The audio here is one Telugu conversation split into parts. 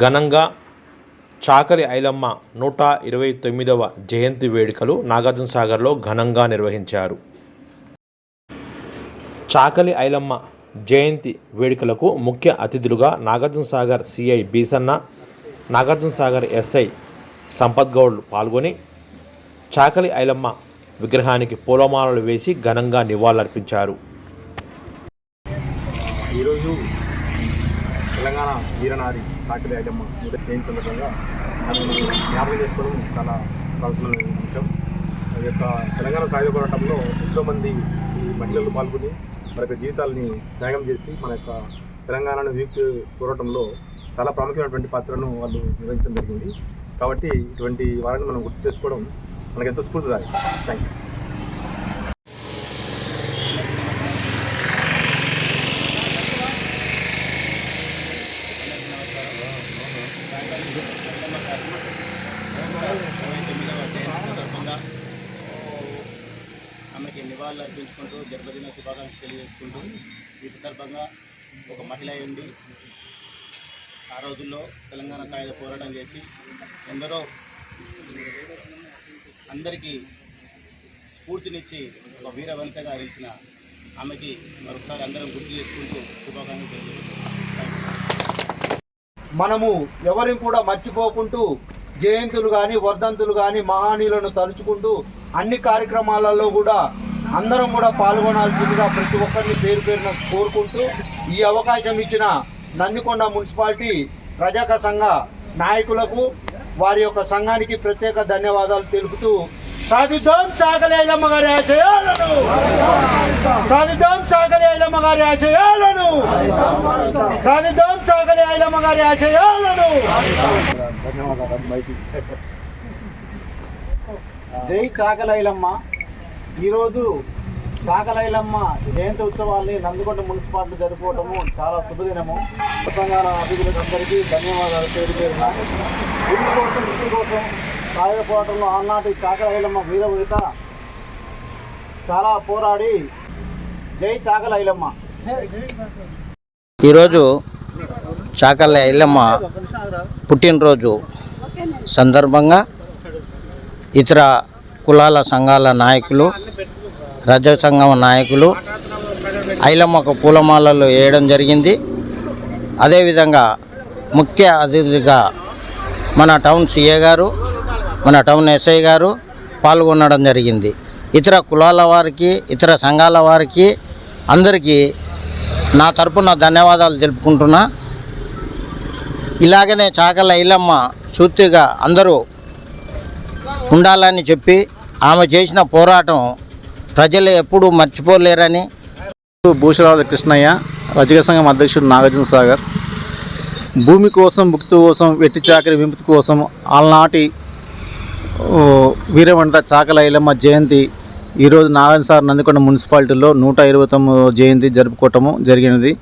ఘనంగా చాకలి ఐలమ్మ నూట ఇరవై తొమ్మిదవ జయంతి వేడుకలు నాగార్జున సాగర్లో ఘనంగా నిర్వహించారు. చాకలి ఐలమ్మ జయంతి వేడుకలకు ముఖ్య అతిథులుగా నాగార్జున సాగర్ సిఐ బీసన్న నాగార్జున సాగర్ ఎస్ఐ సంపత్ గౌడ్ పాల్గొని చాకలి ఐలమ్మ విగ్రహానికి పూలమాలలు వేసి ఘనంగా నివాళులర్పించారు. ఈరోజు తెలంగాణ వీరనారి సాకిరి ఐలమ్మ జయంతి సందర్భంగా ఆమెను జ్ఞాపకం చేసుకోవడం చాలా అవసరమైన అంశం. ఈ యొక్క తెలంగాణ సాయుధ పోరాటంలో ఎంతోమంది ఈ మహిళలు పాల్గొని మన యొక్క జీవితాలని త్యాగం చేసి మన యొక్క తెలంగాణను విముక్తి పోరాటంలో చాలా ప్రాముఖ్యమైనటువంటి పాత్రను వాళ్ళు నిర్వహించడం జరిగింది. కాబట్టి ఇటువంటి వారిని మనం గుర్తు చేసుకోవడం మనకు ఎంతో స్ఫూర్తిదాయకం. థ్యాంక్ యూ ఇరవై తొమ్మిదవ జయంతి సందర్భంగా ఆమెకి నివాళులు అర్పించుకుంటూ జన్మదిన శుభాకాంక్షలు తెలియజేసుకుంటూ ఈ సందర్భంగా ఒక మహిళ అయింది ఆ రోజుల్లో తెలంగాణ సాయుధ పోరాటం చేసి ఎందరో అందరికీ స్ఫూర్తినిచ్చి ఒక వీర వనితగా అరిచిన ఆమెకి మరొకసారి అందరం గుర్తు చేసుకుంటూ శుభాకాంక్షలు తెలియజేస్తున్నాం మనము ఎవరిని కూడా మర్చిపోకుంటూ జయంతులు కానీ వర్ధంతులు కానీ మహానీయులను తలుచుకుంటూ అన్ని కార్యక్రమాలలో కూడా అందరం కూడా పాల్గొనాల్సిందిగా ప్రతి ఒక్కరిని పేరు పేరున కోరుకుంటూ ఈ అవకాశం ఇచ్చిన నందికొండ మున్సిపాలిటీ ప్రజాక సంఘ నాయకులకు వారి యొక్క సంఘానికి ప్రత్యేక ధన్యవాదాలు తెలుపుతూ సాధిద్దాం సాగలేలమ్మ గారి ఆశయాలను. సాధిద్దాం సాగలేలమ్మ గారి ఆశయాలను. సాధిద్దాం సాగలేలమ్మ గారి ఆశయాలను. జై చాకలైలమ్మ ఈరోజు కాకలైలమ్మ జయంతి ఉత్సవాల్ని నందికొండ మున్సిపాలిటీ జరుపుకోవటము చాలా శుభదినము. తెలంగాణ అతిథులకు అందరికీ ధన్యవాదాలు పేరు పేరున ఇంటి కోసం ఇంటి కోసం సాయుధ పోరాటంలో ఆనాటి చాకలైలమ్మ వీరవనిత చాలా పోరాడి. జై చాకలైలమ్మ ఈరోజు చాకల ఐలమ్మ పుట్టినరోజు సందర్భంగా ఇతర కులాల సంఘాల నాయకులు రజ సంఘం నాయకులు ఐలమ్మకు పూలమాలలు వేయడం జరిగింది. అదేవిధంగా ముఖ్య అతిథిగా మన టౌన్ సిఏ గారు మన టౌన్ ఎస్ఐ గారు పాల్గొనడం జరిగింది. ఇతర కులాల వారికి ఇతర సంఘాల వారికి అందరికీ నా తరపున ధన్యవాదాలు తెలుపుకుంటున్నా. ఇలాగనే చాకల ఇల్లమ్మ సూర్తిగా అందరూ ఉండాలని చెప్పి ఆమె చేసిన పోరాటం ప్రజలు ఎప్పుడూ మర్చిపోలేరని. భూషరాజు కృష్ణయ్య రజక సంఘం అధ్యక్షుడు నాగార్జున సాగర్ భూమి కోసం ముక్తి కోసం వెట్టి చాకరి విముక్తి కోసం ఆల్నాటి వీరవంట చాకల ఐలమ్మ జయంతి ఈరోజు నాగార్జున సార్ నందికొండ మున్సిపాలిటీలో నూట ఇరవై తొమ్మిదో జయంతి జరుపుకోవటము జరిగినది.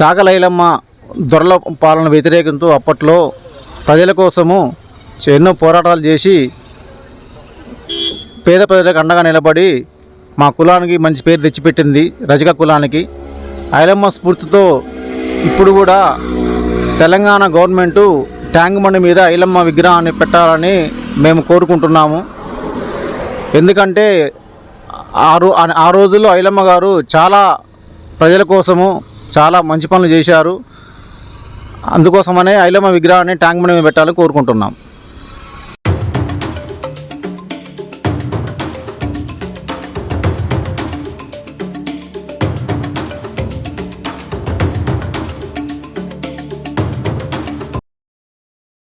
చాకలైలమ్మ దొరల పాలన వ్యతిరేకంతో అప్పట్లో ప్రజల కోసము ఎన్నో పోరాటాలు చేసి పేద ప్రజలకు అండగా నిలబడి మా కులానికి మంచి పేరు తెచ్చిపెట్టింది రజక కులానికి. ఐలమ్మ స్ఫూర్తితో ఇప్పుడు కూడా తెలంగాణ గవర్నమెంటు ట్యాంక్ బండి మీద ఐలమ్మ విగ్రహాన్ని పెట్టాలని మేము కోరుకుంటున్నాము. ఎందుకంటే ఆ రో ఆ రోజుల్లో ఐలమ్మ గారు చాలా ప్రజల కోసము చాలా మంచి పనులు చేశారు. అందుకోసమనే ఐలమ్మ విగ్రహాన్ని ట్యాంక్ బండి మీద పెట్టాలని కోరుకుంటున్నాం.